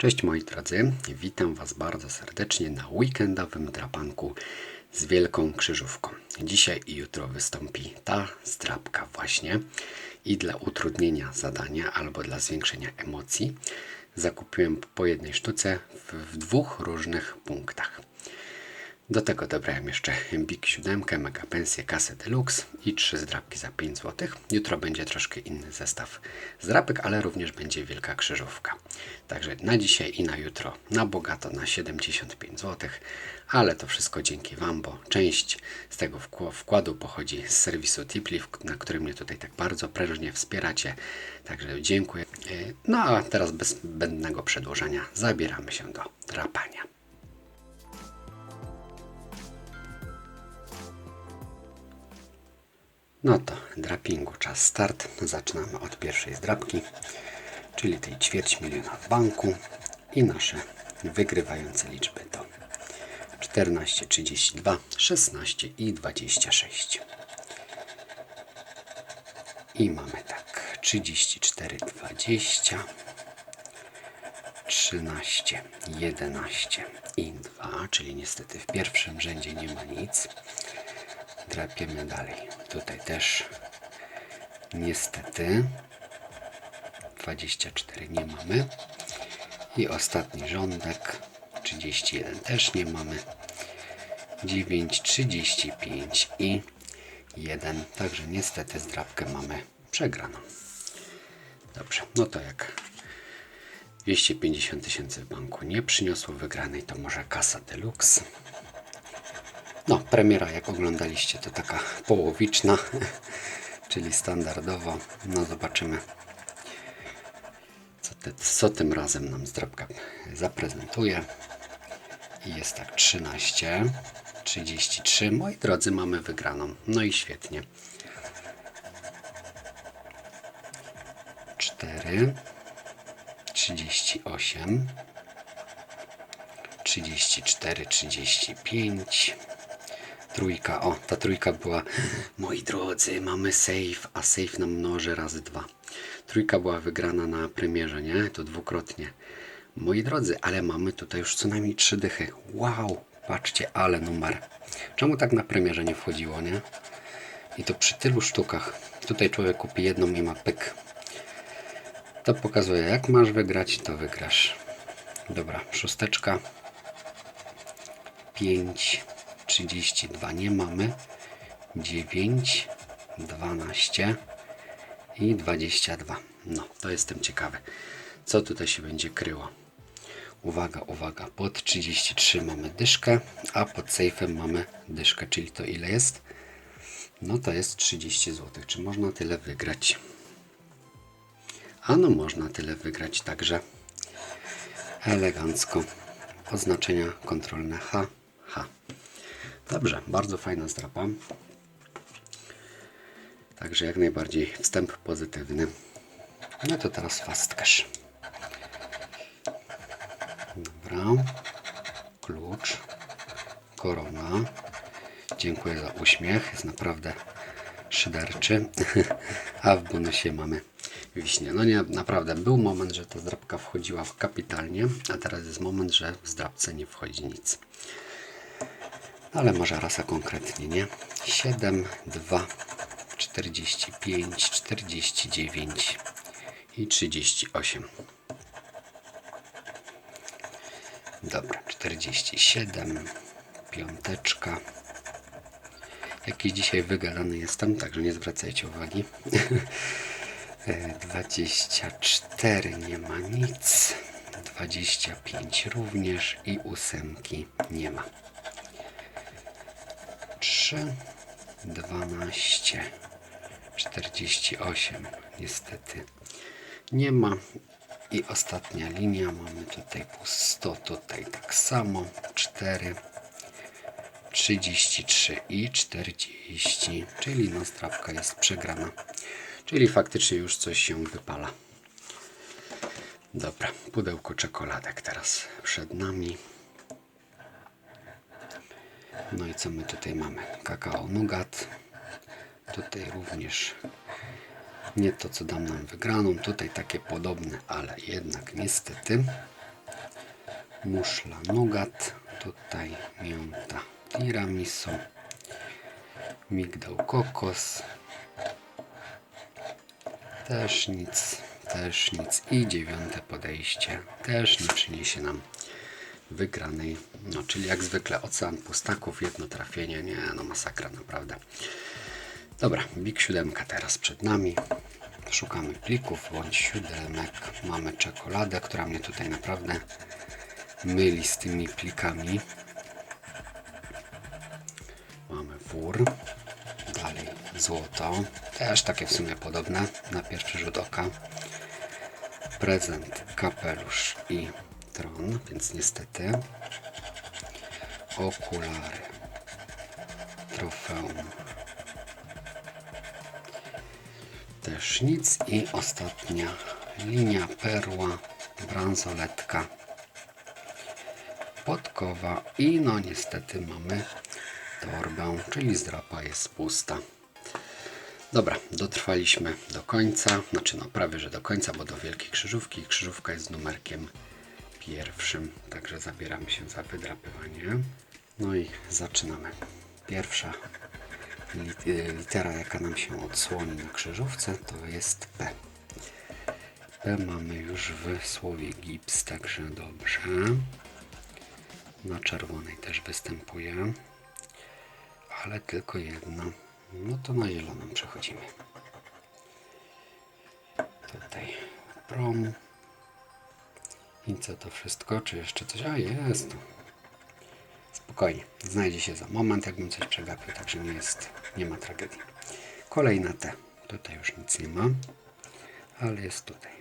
Cześć moi drodzy, witam Was bardzo serdecznie na weekendowym drapanku z wielką krzyżówką. Dzisiaj i jutro wystąpi ta zdrabka właśnie i dla utrudnienia zadania albo dla zwiększenia emocji zakupiłem po jednej sztuce w, w dwóch różnych punktach. Do tego dobrałem jeszcze Big 7, Mega Pensję, kasę Deluxe i trzy zdrabki za 5 zł. Jutro będzie troszkę inny zestaw zdrabek, ale również będzie wielka krzyżówka. Także na dzisiaj i na jutro na bogato na 75 zł, ale to wszystko dzięki Wam, bo część z tego wkł- wkładu pochodzi z serwisu Tipli, na którym mnie tutaj tak bardzo prężnie wspieracie. Także dziękuję. E, No a teraz bez zbędnego przedłużania zabieramy się do drapania. No to drapingu czas start. Zaczynamy od pierwszej zdrapki, czyli tej ćwierć miliona w banku i nasze wygrywające liczby to 14, 32, 16 i 26. I mamy tak 34, 20, 13, 11 i 2, czyli niestety w pierwszym rzędzie nie ma nic drapiemy dalej. Tutaj też niestety 24 nie mamy. I ostatni rządek 31 też nie mamy. 9, 35 i 1. Także niestety zdrabkę mamy przegraną. Dobrze, no to jak 250 tysięcy w banku nie przyniosło wygranej, to może kasa deluxe. No, premiera jak oglądaliście to taka połowiczna, czyli standardowo. No zobaczymy co, te, co tym razem nam zdrabka zaprezentuje. I jest tak 13, 33. Moi drodzy, mamy wygraną. No i świetnie. 4, 38, 34, 35. Trójka, o, ta trójka była. Moi drodzy, mamy save, a save nam mnoży razy dwa. Trójka była wygrana na premierze, nie? To dwukrotnie. Moi drodzy, ale mamy tutaj już co najmniej trzy dychy. Wow, patrzcie, ale numer. Czemu tak na premierze nie wchodziło, nie? I to przy tylu sztukach. Tutaj człowiek kupi jedną i ma pyk. To pokazuje, jak masz wygrać, to wygrasz. Dobra, szósteczka. 5, 32 nie mamy. 9, 12 i 22. No, to jestem ciekawy, co tutaj się będzie kryło. Uwaga, uwaga, pod 33 mamy dyszkę, a pod sejfem mamy dyszkę, czyli to ile jest? No to jest 30 zł. Czy można tyle wygrać? A no można tyle wygrać także elegancko. Oznaczenia kontrolne H, H. Dobrze, bardzo fajna zdrapa. Także jak najbardziej wstęp pozytywny. No to teraz fast cash. Dobra. Klucz. Korona. Dziękuję za uśmiech. Jest naprawdę szyderczy. A w bonusie mamy wiśnie. No nie, naprawdę był moment, że ta zdrabka wchodziła w kapitalnie, a teraz jest moment, że w zdrabce nie wchodzi nic. Ale może rasa konkretnie, nie? 7, 2, 45, 49 i 38. Dobra, 47, piąteczka. Jaki dzisiaj wygadany jestem, także nie zwracajcie uwagi. E, 24 nie ma nic. 25 również i ósemki nie ma. 3, 12, 48 niestety nie ma. I ostatnia linia, mamy tutaj pusto, tutaj tak samo, 4, 33 i 40, czyli no strawka jest przegrana. Czyli faktycznie już coś się wypala. Dobra, pudełko czekoladek teraz przed nami. No i co my tutaj mamy? Kakao Nugat. Tutaj również nie to, co dam nam wygraną. Tutaj takie podobne, ale jednak niestety muszla nougat, tutaj mięta tiramisu, migdał kokos, też nic, też nic. I dziewiąte podejście też nie przyniesie nam wygranej. No, czyli jak zwykle ocean pustaków, jedno trafienie. Nie, no masakra naprawdę. Dobra, Big 7 teraz przed nami. Szukamy plików bądź siódemek. Mamy czekoladę, która mnie tutaj naprawdę myli z tymi plikami. Mamy wór. Dalej złoto. Też takie w sumie podobne na pierwszy rzut oka. Prezent, kapelusz i tron, więc niestety okulary, trofeum, też nic i ostatnia linia perła, bransoletka, podkowa i no niestety mamy torbę, czyli zdrapa jest pusta. Dobra, dotrwaliśmy do końca, znaczy no prawie że do końca, bo do wielkiej krzyżówki. Krzyżówka jest numerkiem pierwszym, także zabieramy się za wydrapywanie. No i zaczynamy. Pierwsza y, litera, jaka nam się odsłoni na krzyżówce, to jest P. P mamy już w słowie gips, także dobrze. Na czerwonej też występuje, ale tylko jedno. No to na zieloną przechodzimy. Tutaj prom. Co to wszystko? Czy jeszcze coś? A jest. Spokojnie. Znajdzie się za moment, jakbym coś przegapił, także nie jest, nie ma tragedii. Kolejna T. Tutaj już nic nie ma, ale jest tutaj.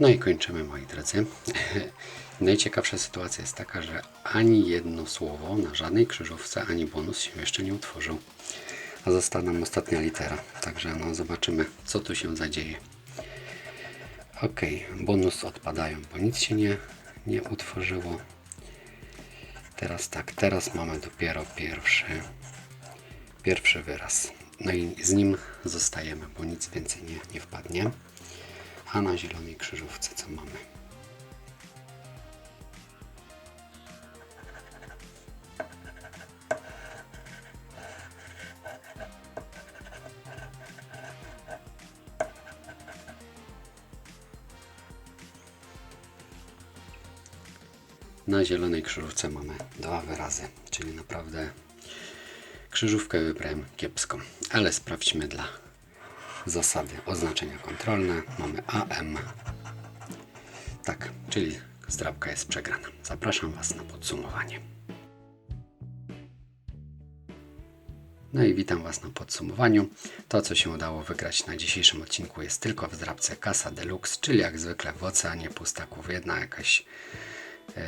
No i kończymy, moi drodzy. Najciekawsza sytuacja jest taka, że ani jedno słowo na żadnej krzyżówce, ani bonus się jeszcze nie utworzył. A została nam ostatnia litera. Także no, zobaczymy, co tu się zadzieje. Ok, bonus odpadają, bo nic się nie, nie utworzyło. Teraz tak, teraz mamy dopiero pierwszy, pierwszy wyraz. No i z nim zostajemy, bo nic więcej nie, nie wpadnie. A na zielonej krzyżówce co mamy? Na zielonej krzyżówce mamy dwa wyrazy, czyli naprawdę krzyżówkę wybrałem kiepską, ale sprawdźmy dla zasady oznaczenia kontrolne. Mamy AM. Tak, czyli zdrabka jest przegrana. Zapraszam Was na podsumowanie. No i witam Was na podsumowaniu. To, co się udało wygrać na dzisiejszym odcinku jest tylko w zdrabce Casa Deluxe, czyli jak zwykle w oceanie pustaków jedna jakaś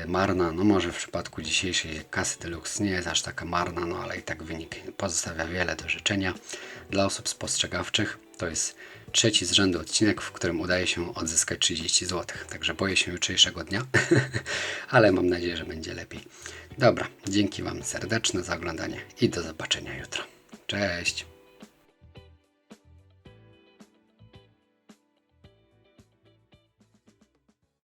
marna, no może w przypadku dzisiejszej kasy Deluxe nie jest aż taka marna, no ale i tak wynik pozostawia wiele do życzenia. Dla osób spostrzegawczych to jest trzeci z rzędu odcinek, w którym udaje się odzyskać 30 zł. Także boję się jutrzejszego dnia, ale mam nadzieję, że będzie lepiej. Dobra, dzięki Wam serdeczne za oglądanie i do zobaczenia jutro. Cześć!